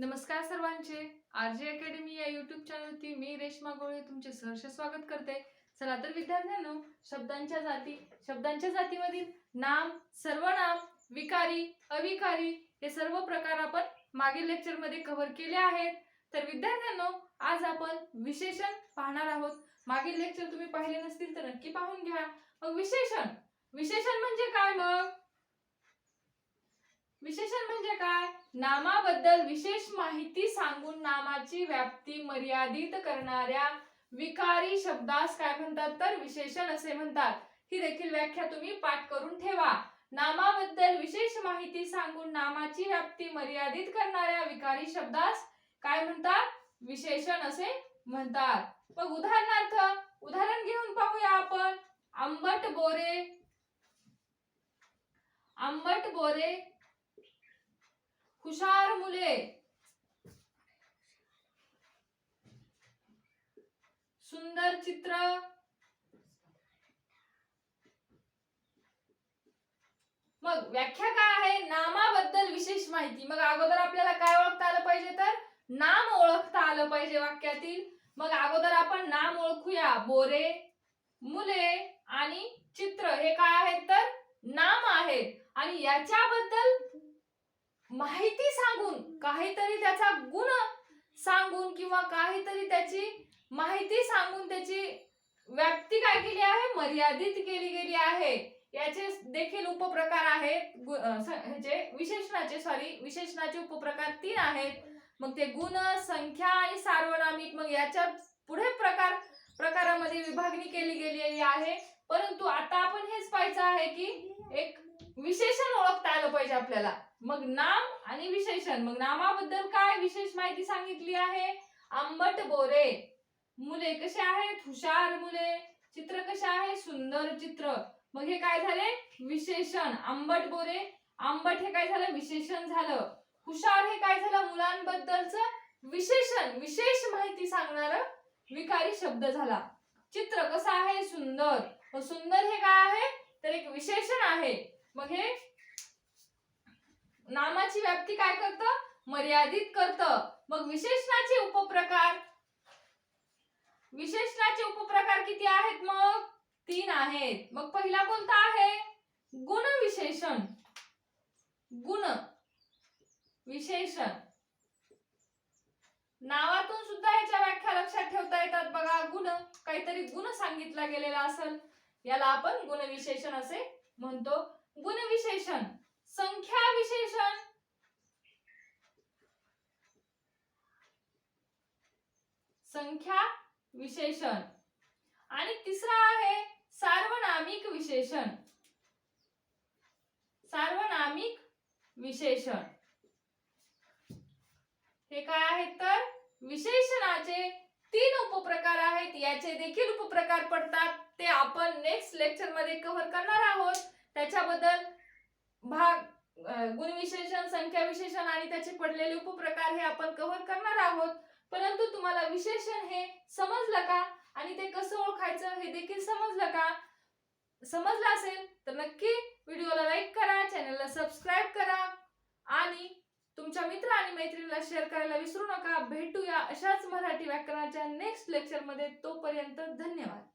नमस्कार सर्वांचे. R J academy या युट्यूब चॅनलवरती मी रेश्मा गोळे तुमचे सहर्ष स्वागत करते. चला तर विद्यार्थ्यांनो शब्दांच्या जाती शब्दांच्या जातीमधील नाम सर्वनाम विकारी अविकारी हे सर्व प्रकार आपण मागील लेक्चरमध्ये कव्हर केले आहेत. तर विद्यार्थ्यांनो आज आपण विशेषण पाहणार आहोत. मागील लेक्चर तुम्ही पाहिले नसतील तर नक्की पाहून घ्या. मग विशेषण. विशेषण म्हणजे काय मग? विशेषण म्हणजे काय? नामाबद्दल विशेष माहिती सांगून नामाची व्याप्ती मर्यादित करणाऱ्या विकारी शब्दास काय म्हणतात? तर विशेषण असे म्हणतात. ही देखील व्याख्या तुम्ही पाठ करून ठेवा. नामाबद्दल विशेष माहिती सांगून नामाची व्याप्ती मर्यादित करणाऱ्या विकारी शब्दास काय म्हणतात? विशेषण असे म्हणतात. मग उदाहरणार्थ उदाहरण घेऊन पाहूया आपण. आंबट बोरे आंबट बोरे हुशार मुले. सुंदर चित्र. मग व्याख्या काय आहे? नामाबद्दल विशेष माहिती. मग अगोदर आपल्याला काय ओळखता आलं पाहिजे तर? नाम ओळखता आलं पाहिजे वाक्यातील. मग अगोदर आपण नाम ओळखूया. बोरे मुले आणि चित्र. हे काय आहेत तर? नाम आहेत. आणि याच्याबद्दल माहिती सांगून काहीतरी त्याचा गुण सांगून किंवा काहीतरी त्याची माहिती सांगून त्याची व्याप्ती काय केली आहे? मर्यादित केली गेली आहे. याचे देखील उपप्रकार आहेत. ह्याचे विशेषणाचे सॉरी विशेषणाचे उपप्रकार तीन आहेत. मग ते गुण संख्या आणि सार्वनामिक मग याच्यापुढे प्रकार प्रकारामध्ये विभागणी केली गेलेली आहे. परंतु आता आपण हेच पाहायचं आहे की एक विशेषण कळलं पाहिजे आपल्याला. मग नाम आणि विशेषण. मग नामाबद्दल काय विशेष माहिती सांगितली आहे? आंबट बोरे. मुले कसे आहेत? हुशार मुले. चित्र कसे आहे? सुंदर चित्र. मग हे काय झाले? विशेषण. आंबट बोरे. आंबट हे काय झालं? विशेषण झालं. हुशार हे काय झालं? मुलांबद्दलचं विशेषण. विशेष माहिती सांगणार विकारी शब्द झाला. चित्र कसं आहे? सुंदर. मग सुंदर हे काय आहे? तर एक विशेषण आहे. मग हे नामाची व्याप्ती काय करतं? मर्यादित करतं. मग विशेषणाचे उपप्रकार? विशेषणाचे उपप्रकार किती आहेत मग? तीन आहेत. मग पहिला कोणता आहे? गुण विशेषण गुण. विशेषण. नावातून सुद्धा याच्या व्याख्या लक्षात ठेवता येतात बघा. गुण. काहीतरी गुण सांगितला गेलेला असेल. याला आपण गुणविशेषण असे म्हणतो. गुण संख्या विशेषण. संख्या विशेषण. आणि तिसरा आहे सार्वनामिक विशेषण. सार्वनामिक विशेषण. हे काय आहेत तर? विशेषणाचे तीन उपप्रकार आहेत. याचे देखील उपप्रकार पडतात. ते आपण नेक्स्ट लेक्चरमध्ये कव्हर करणार आहोत. त्याच्याबद्दल भाग गुणविशेषण संख्या विशेषण आणि त्याचे पडलेले उपप्रकार हे आपण कव्हर करणार आहोत. परंतु तुम्हाला विशेषण हे समजलं का? आणि ते कसं ओळखायचं हे देखील समजलं का? समजलं असेल तर नक्की व्हिडिओला लाईक करा चॅनलला सबस्क्राईब करा आणि तुमच्या मित्र आणि मैत्रिणीला शेअर करायला विसरू नका. भेटूया अशाच मराठी व्याकरणाच्या नेक्स्ट लेक्चरमध्ये तोपर्यंत धन्यवाद.